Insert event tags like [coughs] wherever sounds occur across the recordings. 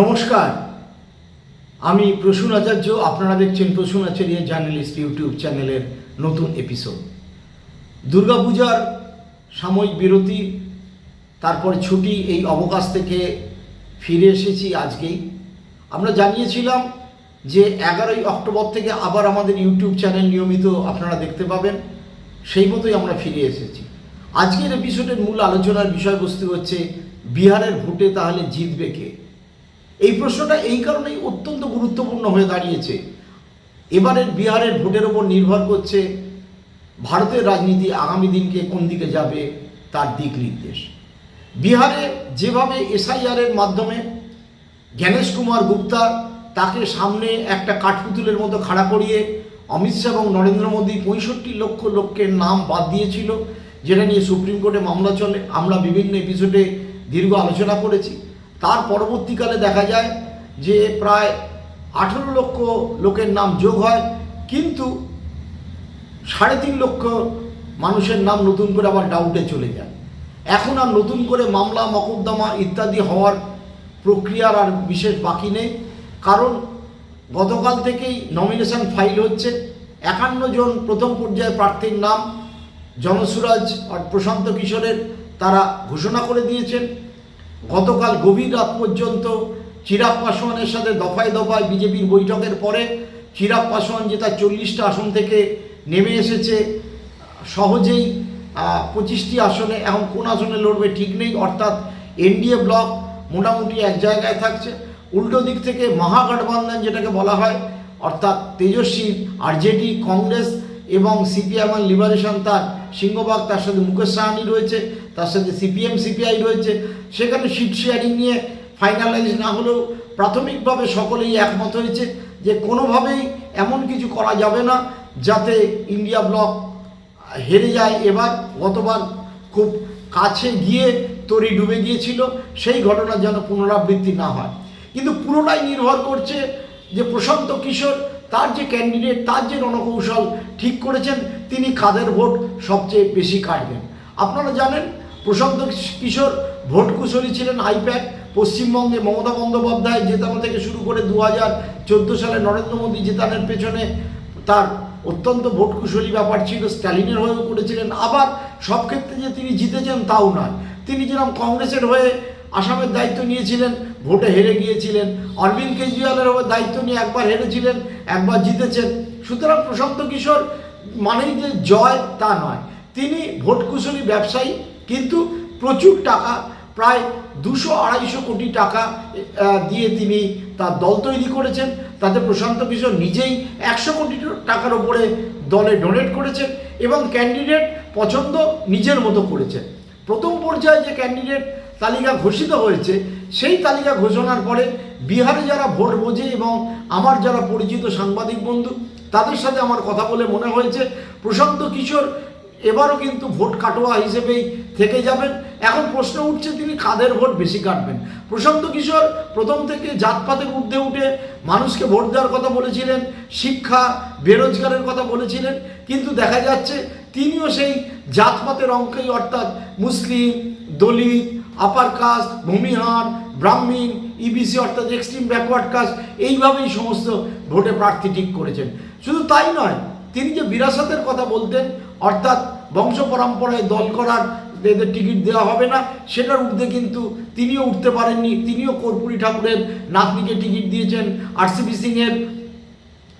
নমস্কার। আমি প্রসূন আচার্য, আপনারা দেখছেন প্রসূন আচার্য জার্নালিস্ট ইউটিউব চ্যানেলের নতুন এপিসোড দুর্গাপূজার সাময়িক বিরতি, তারপর ছুটি, এই অবকাশ থেকে ফিরে এসেছি আজকেই। আমরা জানিয়েছিলাম যে এগারোই অক্টোবর থেকে আবার আমাদের ইউটিউব চ্যানেল নিয়মিত আপনারা দেখতে পাবেন, সেই মতোই আমরা ফিরে এসেছি। আজকের এপিসোডের মূল আলোচনার বিষয়বস্তু হচ্ছে, বিহারের ভোটে তাহলে জিতবে কে? এই প্রশ্নটা এই কারণেই অত্যন্ত গুরুত্বপূর্ণ হয়ে দাঁড়িয়েছে। এবারের বিহারের ভোটের ওপর নির্ভর করছে ভারতের রাজনীতি আগামী দিনকে কোন দিকে যাবে তার দিক নির্দেশ। বিহারে যেভাবে এসআইআরের মাধ্যমে জ্ঞানেশ কুমার গুপ্তা তাকে সামনে একটা কাঠপুতুলের মতো খাড়া করিয়ে অমিত শাহ এবং নরেন্দ্র মোদী পঁয়ষট্টি লক্ষ লোকের নাম বাদ দিয়েছিল, যেটা নিয়ে সুপ্রিম কোর্টে মামলা চলে। আমরা বিভিন্ন এপিসোডে দীর্ঘ আলোচনা করেছি। তার পরবর্তীকালে দেখা যায় যে প্রায় আঠেরো লক্ষ লোকের নাম যোগ হয়, কিন্তু সাড়ে তিন লক্ষ মানুষের নাম নতুন করে আবার ডাউটে চলে যায়। এখন আর নতুন করে মামলা, মকদ্দমা ইত্যাদি হওয়ার প্রক্রিয়ার আর বিশেষ বাকি নেই, কারণ গতকাল থেকেই নমিনেশন ফাইল হচ্ছে। একান্ন জন প্রথম পর্যায়ে প্রার্থীর নাম জনসুরাজ আর প্রশান্ত কিশোরের তারা ঘোষণা করে দিয়েছেন। গতকাল গভীর রাত পর্যন্ত চিরাগ পাসওয়ানের সাথে দফায় দফায় বিজেপির বৈঠকের পরে চিরাগ পাসওয়ান যে তার চল্লিশটা আসন থেকে নেমে এসেছে, সহজেই পঁচিশটি আসনে, এখন কোন আসনে লড়বে ঠিক নেই, অর্থাৎ এনডিএ ব্লক মোটামুটি এক জায়গায় থাকছে। উল্টো দিক থেকে মহাগঠবন্ধন যেটাকে বলা হয়, অর্থাৎ তেজস্বী আরজেডি কংগ্রেস এবং সিপিএম লিবারেশন তার সিংহবাগ তার সাথে মুকেশ সাহানি রয়েছে, তার সাথে সিপিএম, সিপিআই রয়েছে। সেখানে সিট শেয়ারিং নিয়ে ফাইনালাইজ না হলেও প্রাথমিকভাবে সকলেই একমত হয়েছে যে কোনোভাবেই এমন কিছু করা যাবে না যাতে ইন্ডিয়া ব্লক হেরে যায়। এবার গতবার খুব কাছে গিয়ে তরি ডুবে গিয়েছিল, সেই ঘটনা যেন পুনরাবৃত্তি না হয়। কিন্তু পুরোটাই নির্ভর করছে যে প্রশান্ত কিশোর, তার যে ক্যান্ডিডেট, তার যে রণকৌশল ঠিক করেছেন, তিনি কাদের ভোট সবচেয়ে বেশি কাটবেন। আপনারা জানেন, প্রশান্ত কিশোর ভোট কুশলী ছিলেন আইপ্যাক পশ্চিমবঙ্গে মমতা বন্দ্যোপাধ্যায় জেতানো থেকে শুরু করে দু হাজার চোদ্দ সালে নরেন্দ্র মোদী জেতানোর পেছনে তার অত্যন্ত ভোট কুশলী ব্যাপার ছিল, স্ট্যালিনের হয়েও করেছিলেন। আবার সব ক্ষেত্রে যে তিনি জিতেছেন তাও নয়। তিনি যেরকম কংগ্রেসের হয়ে আসামের দায়িত্ব নিয়েছিলেন, ভোটে হেরে গিয়েছিলেন। অরবিন্দ কেজরিওয়ালের দায়িত্ব নিয়ে একবার হেরেছিলেন, একবার জিতেছেন। সুতরাং প্রশান্ত কিশোর মানেই যে জয়, তা নয়। তিনি ভোট কুশলী ব্যবসায়ী, কিন্তু প্রচুর টাকা, প্রায় দুশো আড়াইশো কোটি টাকা দিয়ে তিনি তার দল তৈরি করেছেন। তাতে প্রশান্ত কিশোর নিজেই একশো কোটি টাকার ওপরে দলে ডোনেট করেছেন এবং ক্যান্ডিডেট পছন্দ নিজের মতো করেছেন। প্রথম পর্যায়ে যে ক্যান্ডিডেট তালিকা ঘোষিত হয়েছে, সেই তালিকা ঘোষণার পরে বিহারে যারা ভোট বোঝে এবং আমার যারা পরিচিত সাংবাদিক বন্ধু, তাদের সাথে আমার কথা বলে মনে হয়েছে, প্রশান্ত কিশোর এবারও কিন্তু ভোট কাটোয়া হিসেবেই থেকে যাবেন। এখন প্রশ্ন উঠছে, তিনি কাদের ভোট বেশি কাটবেন? প্রশান্ত কিশোর প্রথম থেকে জাতপাতের ঊর্ধ্বে উঠে মানুষকে ভোট দেওয়ার কথা বলেছিলেন, শিক্ষা, বেরোজগারের কথা বলেছিলেন, কিন্তু দেখা যাচ্ছে তিনিও সেই জাতপাতের অঙ্কেই, অর্থাৎ মুসলিম, Dalit upper caste Bhumihar, Brahmin EBC অর্থাৎ এক্সট্রিম ব্যাকওয়ার্ড কাস্ট এইভাবেই সমস্ত ভোটে প্রার্থী ঠিক করেছেন। শুধু তাই নয়, তিনি যে বিরাসতের কথা বলতেন, অর্থাৎ বংশ পরম্পরায় দল করার এদের টিকিট দেওয়া হবে না, সেটার ঊর্ধ্বে কিন্তু তিনিও উঠতে পারেননি, তিনিও কর্পূরী ঠাকুরের নাতনিকে টিকিট দিয়েছেন আরসিপি সিংয়ের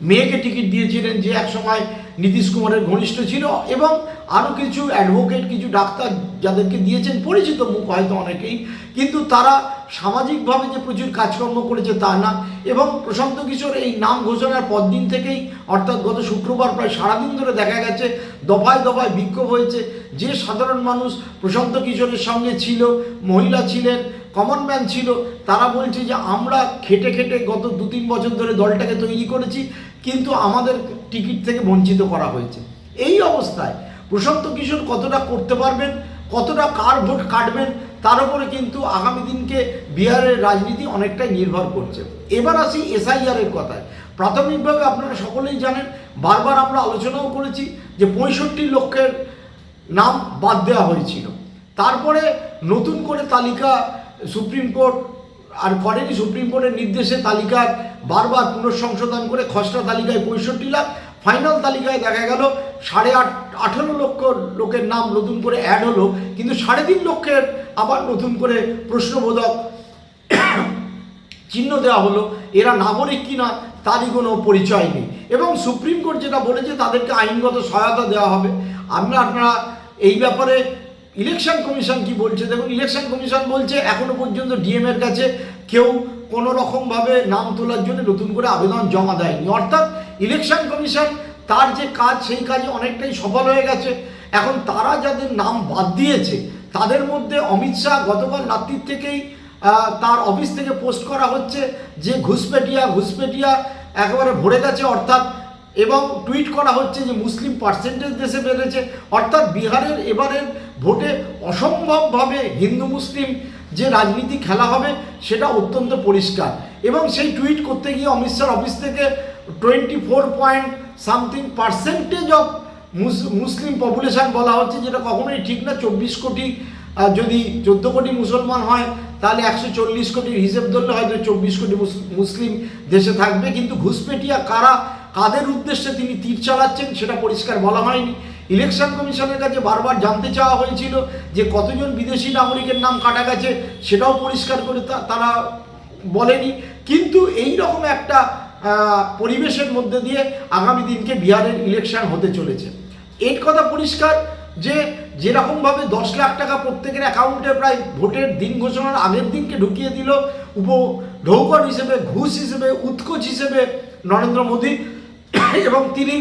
মেয়েকে টিকিট দিয়েছিলেন যে একসময় নীতিশ কুমারের ঘনিষ্ঠ ছিল এবং আরও কিছু অ্যাডভোকেট কিছু ডাক্তার যাদেরকে দিয়েছেন, পরিচিত মুখ হয়তো অনেকেই, কিন্তু তারা সামাজিকভাবে যে প্রচুর কাজকর্ম করেছে তা না। এবং প্রশান্ত কিশোর এই নাম ঘোষণার পর দিন থেকেই, অর্থাৎ গত শুক্রবার প্রায় সারাদিন ধরে দেখা গেছে, দফায় দফায় বিক্ষোভ হয়েছে। যে সাধারণ মানুষ প্রশান্ত কিশোরের সঙ্গে ছিল, মহিলা ছিলেন কমন ম্যান ছিল, তারা বলছে যে আমরা খেটে খেটে গত দু তিন বছর ধরে দলটাকে তৈরি করেছি কিন্তু আমাদের টিকিট থেকে বঞ্চিত করা হয়েছে। এই অবস্থায় প্রশান্ত কিশোর কতটা করতে পারবেন, কতটা কার ভোট কাটবেন, তার উপরে কিন্তু আগামী দিনকে বিহারের রাজনীতি অনেকটাই নির্ভর করছে। এবার আসি এসআইআরের কথায়। প্রাথমিকভাবে আপনারা সকলেই জানেন, বারবার আমরা আলোচনাও করেছি যে পঁয়ষট্টি লক্ষের নাম বাদ দেওয়া হয়েছিল। তারপরে নতুন করে তালিকা সুপ্রিম কোর্ট আর করেনি সুপ্রিম কোর্টের নির্দেশে তালিকার বারবার পুনঃসংশোধন করে খসড়া তালিকায় পঁয়ষট্টি লাখ, ফাইনাল তালিকায় দেখা গেল সাড়ে আট, আঠারো লক্ষ লোকের নাম নতুন করে অ্যাড হলো, কিন্তু সাড়ে তিন লক্ষের আবার নতুন করে প্রশ্নবোধক চিহ্ন দেওয়া হলো, এরা নাগরিক কিনা তারই কোনো পরিচয় নেই। এবং সুপ্রিম কোর্ট যেটা বলেছে তাদেরকে আইনগত সহায়তা দেওয়া হবে। আমরা আপনারা এই ব্যাপারে ইলেকশন কমিশন কি বলছে? দেখুন, ইলেকশন কমিশন বলছে, এখনও পর্যন্ত ডিএম এর কাছে কেউ কোনো রকমভাবে নাম তোলার জন্য নতুন করে আবেদন জমা দেয়নি। অর্থাৎ ইলেকশন কমিশন তার যে কাজ, সেই কাজে অনেকটাই সফল হয়ে গেছে। এখন তারা যাদের নাম বাদ দিয়েছে, তাদের মধ্যে অমিত শাহ গতকাল রাত্রির থেকেই তার অফিস থেকে পোস্ট করা হচ্ছে যে ঘুষপেটিয়া ঘুষপেটিয়া একেবারে ভরে গেছে। অর্থাৎ এবং টুইট করা হচ্ছে যে মুসলিম পার্সেন্টেজ দেশে বেড়েছে। অর্থাৎ বিহারের এবারের ভোটে অসম্ভবভাবে হিন্দু মুসলিম যে রাজনীতি খেলা হবে, সেটা অত্যন্ত পরিষ্কার। এবং সেই টুইট করতে গিয়ে অমিত শাহর অফিস থেকে twenty four point something percentage of Muslim population বলা হচ্ছে, যেটা কখনোই ঠিক না। চব্বিশ কোটি যদি চোদ্দ কোটি মুসলমান হয়, তাহলে একশো চল্লিশ কোটির হিসেব ধরলে হয়তো চব্বিশ কোটি মুসলিম দেশে থাকবে। কিন্তু ঘুষপেটিয়া কারা কাদের উদ্দেশ্যে তিনি তীর চালাচ্ছেন সেটা পরিষ্কার বলা হয়নি। ইলেকশন কমিশনের কাছে বারবার জানতে চাওয়া হয়েছিল যে কতজন বিদেশি নাগরিকের নাম কাটা গেছে সেটাও পরিষ্কার করে তারা বলেনি। কিন্তু এই রকম একটা পরিবেশের মধ্যে দিয়ে আগামী দিনকে বিহারের ইলেকশন হতে চলেছে। এর কথা পরিষ্কার যে যেরকমভাবে দশ লাখ টাকা প্রত্যেকের অ্যাকাউন্টে প্রায় ভোটের দিন ঘোষণার আগের দিনকে ঢুকিয়ে দিল উপ, ঢৌকর হিসেবে, ঘুষ হিসেবে, উৎকোচ হিসেবে নরেন্দ্র মোদী। [coughs] এবং তিনি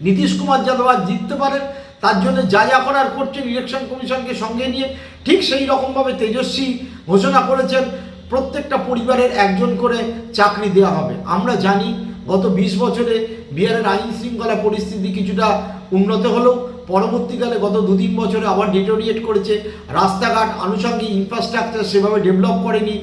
নীতিশ কুমার যাদব আজ জিততে পারেন। তার জন্য যা যা করার করছেন ইলেকশন কমিশনকে সঙ্গে নিয়ে, ঠিক সেই রকমভাবে তেজস্বী ঘোষণা করেছেন। প্রত্যেকটা পরিবারের একজন করে চাকরি দেওয়া হবে। আমরা জানি গত বিশ বছরে বিহারের আইন শৃঙ্খলা পরিস্থিতি কিছুটা উন্নত হলেও পরবর্তীকালে গত দু তিন বছরে আবার ডিটোরিয়েট করেছে। রাস্তাঘাট, আনুষঙ্গিক ইনফ্রাস্ট্রাকচার সেভাবে ডেভেলপ করেনি।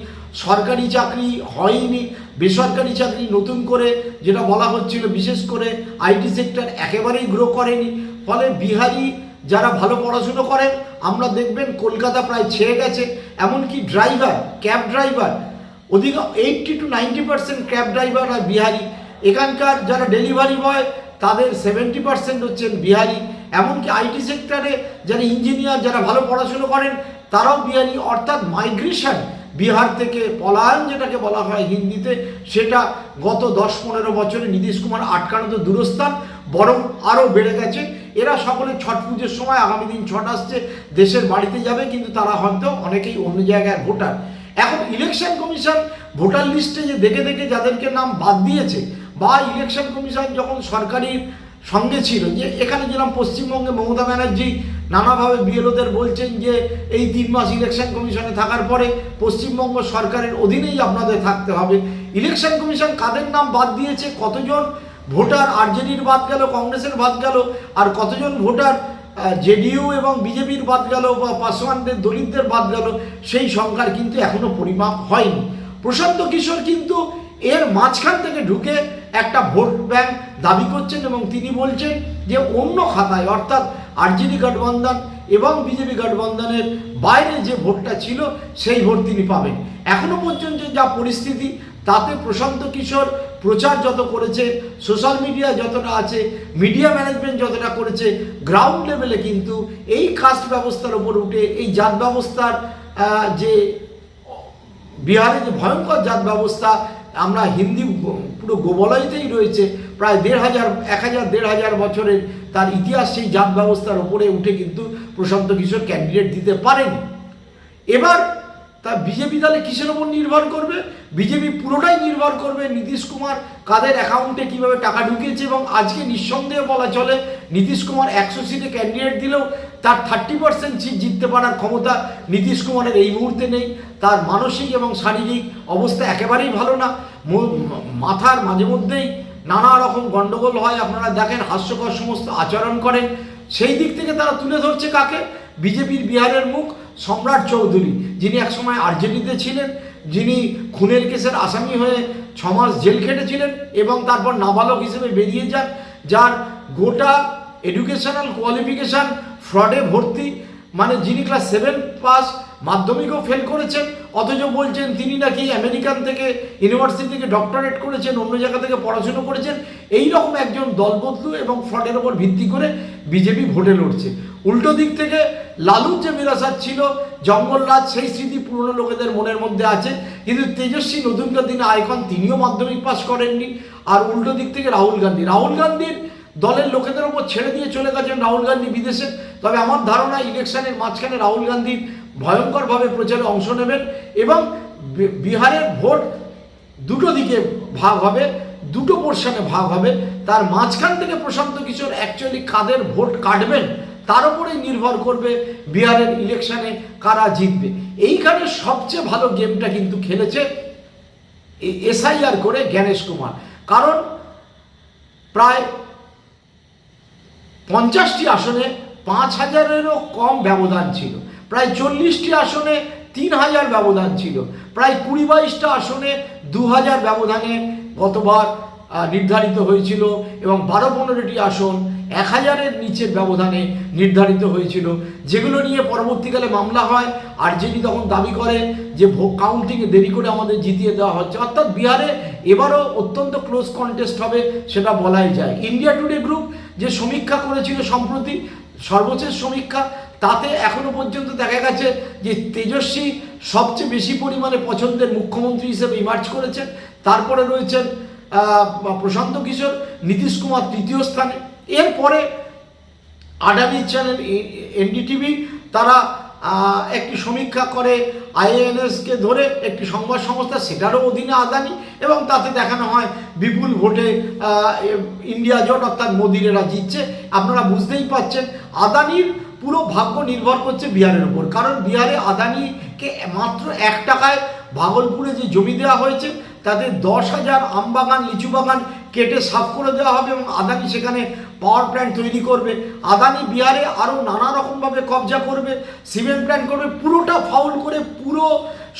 সরকারি চাকরি হয়নি, বেসরকারি চাকরি নতুন করে যেটা বলা হচ্ছিল, বিশেষ করে আইটি সেক্টর একেবারেই গ্রো করেনি। ফলে বিহারি যারা ভালো পড়াশুনো করেন, আমরা দেখবেন কলকাতা প্রায় ছেয়ে গেছে। এমনকি ড্রাইভার ক্যাব ড্রাইভার অধিক eighty to ninety percent cab driver আর বিহারি। এখানকার যারা ডেলিভারি বয় তাদের সেভেন্টি পার্সেন্ট হচ্ছেন বিহারি। এমনকি আইটি সেক্টরে যারা ইঞ্জিনিয়ার যারা ভালো পড়াশুনো করেন, তারাও বিহারি। অর্থাৎ মাইগ্রেশন বিহার থেকে পলায়ন যেটাকে বলা হয় হিন্দিতে, সেটা গত দশ পনেরো বছরে নীতিশ কুমার আটকানো তো দূরস্থান, বরং আরও বেড়ে গেছে। এরা সকলে ছট পুজোর সময়, আগামী দিন ছট আসছে, দেশের বাড়িতে যাবে, কিন্তু তারা হয়তো অনেকেই অন্য জায়গায় ভোটার। এখন ইলেকশন কমিশন ভোটার লিস্টে যে দেখে দেখে যাদেরকে নাম বাদ দিয়েছে, বা ইলেকশন কমিশন যখন সরকারি সঙ্গে ছিল, যে এখানে যেরকম পশ্চিমবঙ্গে মমতা ব্যানার্জি নানাভাবে বিএলওদের বলছেন যে এই তিন মাস ইলেকশন কমিশনে থাকার পরে পশ্চিমবঙ্গ সরকারের অধীনেই আপনাদের থাকতে হবে। ইলেকশন কমিশন কাদের নাম বাদ দিয়েছে? কতজন ভোটার? আরজেডির বাদ গেল, কংগ্রেসের বাদ গেল, আর কতজন ভোটার জেডিইউ এবং বিজেপির বাদ গেল বা পাসওয়ানদের, দলিতদের বাদ গেল, সেই সংখ্যার কিন্তু এখনও পরিমাপ হয়নি। প্রশান্ত কিশোর কিন্তু এর মাঝখান থেকে ঢুকে একটা ভোট ব্যাংক দাবি করছেন এবং তিনি বলছেন যে অন্য খাতায়, অর্থাৎ আরজেডি গঠবন্ধন এবং বিজেপি গঠবন্ধনের বাইরে যে ভোটটা ছিল, সেই ভোট তিনি পাবেন। এখনও পর্যন্ত যা পরিস্থিতি, তাতে প্রশান্ত কিশোর প্রচার যত করেছে, সোশ্যাল মিডিয়া যতটা আছে, মিডিয়া ম্যানেজমেন্ট যতটা করেছে, গ্রাউন্ড লেভেলে কিন্তু এই কাস্ট ব্যবস্থার ওপর উঠে, এই জাত ব্যবস্থার যে বিহারে যে ভয়ঙ্কর জাত ব্যবস্থা আমরা হিন্দি পুরো গোবলয়তেই রয়েছে। প্রায় দেড় হাজার, এক হাজার, দেড় হাজার বছরের তার ইতিহাস সেই জাত ব্যবস্থার ওপরে উঠে কিন্তু প্রশান্ত কিশোর ক্যান্ডিডেট দিতে পারেনি। এবার তা বিজেপি তাহলে কিসের ওপর নির্ভর করবে? বিজেপি পুরোটাই নির্ভর করবে নীতিশ কুমার কাদের অ্যাকাউন্টে কীভাবে টাকা ঢুকিয়েছে এবং আজকে নিঃসন্দেহে বলা চলে, নীতিশ কুমার একশো সিটে ক্যান্ডিডেট দিলেও তার থার্টি পার্সেন্ট সিট জিততে পারার ক্ষমতা নীতিশ কুমারের এই মুহূর্তে নেই। তার মানসিক এবং শারীরিক অবস্থা একেবারেই ভালো না। মাথার মাঝে মধ্যেই নানা রকম গন্ডগোল হয়। আপনারা দেখেন হাস্যকর সমস্ত আচরণ করেন। সেই দিক থেকে তারা তুলে ধরছে কাকে? বিজেপির বিহারের মুখ, সম্রাট চৌধুরী, যিনি একসময় আরজেডিতে ছিলেন, যিনি খুনের কেসের আসামি হয়ে ছমাস জেল খেটেছিলেন এবং তারপর নাবালক হিসেবে বেরিয়ে যান, যার গোটা এডুকেশনাল কোয়ালিফিকেশান ফ্রডে ভর্তি মানে যিনি ক্লাস সেভেন পাস মাধ্যমিকও ফেল করেছেন, অথচ বলছেন তিনি নাকি আমেরিকান থেকে ইউনিভার্সিটি থেকে ডক্টরেট করেছেন, অন্য জায়গা থেকে পড়াশুনো করেছেন এই রকম একজন দলবদলু এবং ফ্রডের ওপর ভিত্তি করে বিজেপি ভোটে লড়ছে। উল্টো দিক থেকে লালুর যে বিরাসাত ছিল, জঙ্গলরাজ সেই স্মৃতি পুরনো লোকেদের মনের মধ্যে আছে, কিন্তু তেজস্বী নতুনকার দিনে আইকন তিনিও মাধ্যমিক পাস করেননি, আর উল্টো দিক থেকে রাহুল গান্ধী। রাহুল গান্ধীর দলের লোকেদের ওপর ছেড়ে দিয়ে চলে গেছেন রাহুল গান্ধী বিদেশে। তবে আমার ধারণা ইলেকশনের মাঝখানে রাহুল গান্ধী ভয়ঙ্করভাবে প্রচারে অংশ নেবেন এবং বিহারের ভোট দুটো দিকে ভাগ হবে, দুটো পোর্শনে ভাগ হবে। তার মাঝখান থেকে প্রশান্ত কিশোর অ্যাকচুয়ালি কাদের ভোট কাটবেন, তার উপরেই নির্ভর করবে বিহারের ইলেকশনে কারা জিতবে। এইখানে সবচেয়ে ভালো গেমটা কিন্তু খেলেছে এসআইআর করে জ্ঞানেশ কুমার। কারণ প্রায় পঞ্চাশটি আসনে পাঁচ হাজারেরও কম ব্যবধান ছিল। প্রায় চল্লিশটি আসনে তিন হাজার ব্যবধান ছিল। প্রায় কুড়ি বাইশটা আসনে দু হাজার ব্যবধানে গতবার নির্ধারিত হয়েছিল এবং বারো পনেরোটি আসন এক হাজারের নিচের ব্যবধানে নির্ধারিত হয়েছিল, যেগুলো নিয়ে পরবর্তীকালে মামলা হয়। আর যিনি তখন দাবি করে যে কাউন্টিংয়ে দেরি করে আমাদের জিতিয়ে দেওয়া হচ্ছে, অর্থাৎ বিহারে এবারও অত্যন্ত ক্লোজ কন্টেস্ট হবে, সেটা বলাই যায়। ইন্ডিয়া টুডে গ্রুপ যে সমীক্ষা করেছিল সম্প্রতি, সর্বশেষ সমীক্ষা, তাতে এখনও পর্যন্ত দেখা গেছে যে তেজস্বী সবচেয়ে বেশি পরিমাণে পছন্দের মুখ্যমন্ত্রী হিসেবে ইমার্জ করেছেন। তারপরে রয়েছেন প্রশান্ত কিশোর, নীতিশ কুমার তৃতীয় স্থানে। এরপরে আডানি চ্যানেল এনডিটিভি, তারা একটি সমীক্ষা করে আইএনএসকে ধরে একটি সংবাদ সংস্থা, সেটারও অধীনে আদানি এবং তাতে দেখানো হয় বিপুল ভোটে ইন্ডিয়া জোট অর্থাৎ মোদির এরা জিতছে। আপনারা বুঝতেই পাচ্ছেন, আদানির পুরো ভাগ্য নির্ভর করছে বিহারের উপর কারণ বিহারে আদানিকে মাত্র এক টাকায় ভাগলপুরে যে জমি দেওয়া হয়েছে তাদের দশ হাজার আমবাগান লিচু বাগান কেটে সাফ করে দেওয়া হবে এবং আদানি সেখানে পাওয়ার প্ল্যান্ট তৈরি করবে। আদানি বিহারে আরও নানা রকমভাবে কবজা করবে সিমেন্ট প্ল্যান্ট করবে, পুরোটা ফাউল করে পুরো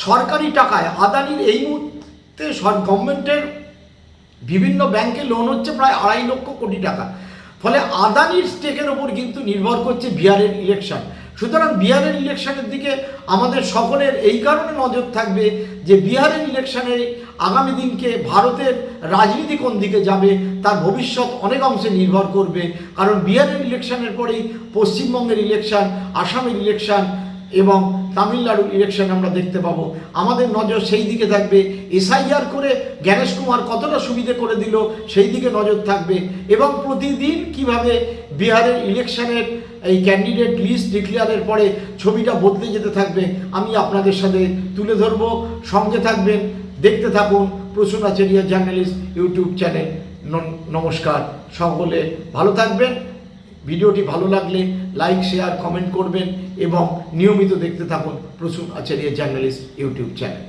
সরকারি টাকায়। আদানির এই মুহূর্তে গভর্নমেন্টের বিভিন্ন ব্যাংকে লোন হচ্ছে প্রায় আড়াই লক্ষ কোটি টাকা। ফলে আদানির স্টেকের ওপর কিন্তু নির্ভর করছে বিহারের ইলেকশন সুতরাং বিহারের ইলেকশনের দিকে আমাদের সকলের এই কারণে নজর থাকবে যে বিহারের ইলেকশনে আগামী দিনকে ভারতের রাজনীতি কোন দিকে যাবে, তার ভবিষ্যৎ অনেক অংশে নির্ভর করবে। কারণ বিহারের ইলেকশনের পরেই পশ্চিমবঙ্গের ইলেকশন, আসামের ইলেকশন এবং তামিলনাড়ুর ইলেকশন আমরা দেখতে পাবো। আমাদের নজর সেই দিকে থাকবে। এসআইআর করে জ্ঞানেশ কুমার কতটা সুবিধে করে দিল, সেই দিকে নজর থাকবে। এবং প্রতিদিন কীভাবে বিহারের ইলেকশনের এই ক্যান্ডিডেট লিস্ট ডিক্লেয়ারের পরে ছবিটা বদলে যেতে থাকবে, আমি আপনাদের সাথে তুলে ধরবো। সঙ্গে থাকবেন, দেখতে থাকুন Prasun Acharya journalist YouTube channel নমস্কার সকলে, ভালো থাকবেন। ভিডিওটি ভালো লাগলে লাইক শেয়ার কমেন্ট করবেন এবং নিয়মিত দেখতে থাকুন Prasun Acharya journalist YouTube channel